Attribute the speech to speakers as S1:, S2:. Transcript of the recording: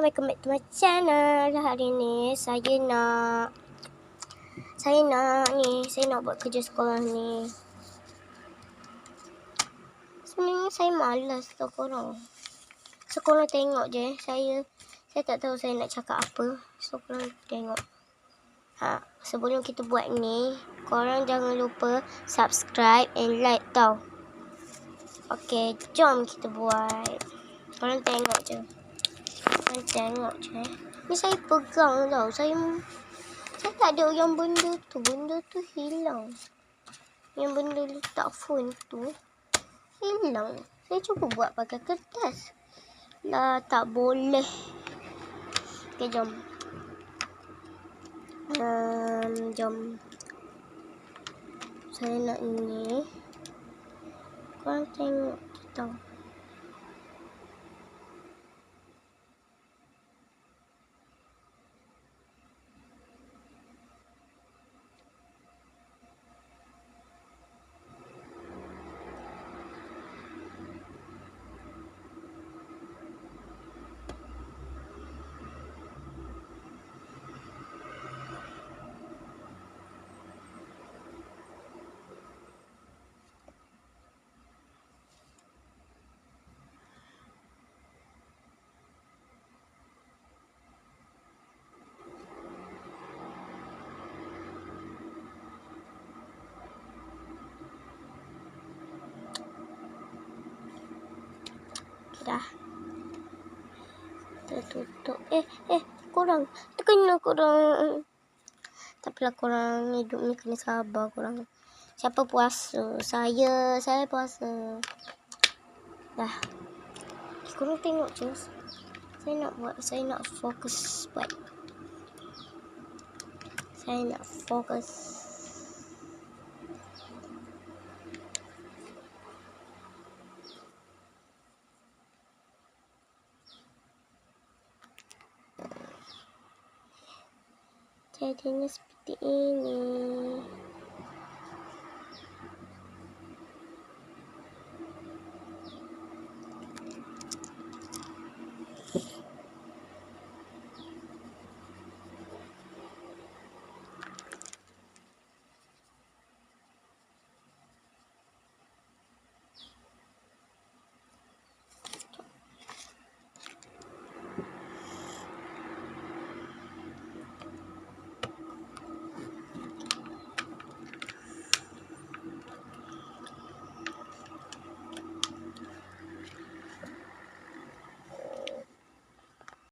S1: welcome back to my channel. Hari ni saya nak saya nak ni, saya nak buat kerja sekolah ni. Sebenarnya saya malas tau korang. So korang tengok je, saya saya tak tahu saya nak cakap apa. So korang tengok. Ha, sebelum kita buat ni, korang jangan lupa subscribe and like tau. Okay, jom kita buat. Korang tengok je. Korang tengok je. Ni saya pegang tau. Saya saya tak ada yang benda tu. Benda tu hilang. Yang benda letak phone tu hilang. Saya cuba buat pakai kertas. Lah tak boleh. Okay, jom. Um, jom. Saya nak ni. Korang tengok tau. Dah. Tertutup. Eh, eh, kurang. Terkena kurang. Tapi lah kurang hidup ni kena sabar kurang. Siapa puasa? Saya, saya puasa. Dah. Kurang tengok je. Saya nak buat, saya nak fokus buat. Saya nak fokus. jadi ini seperti ini.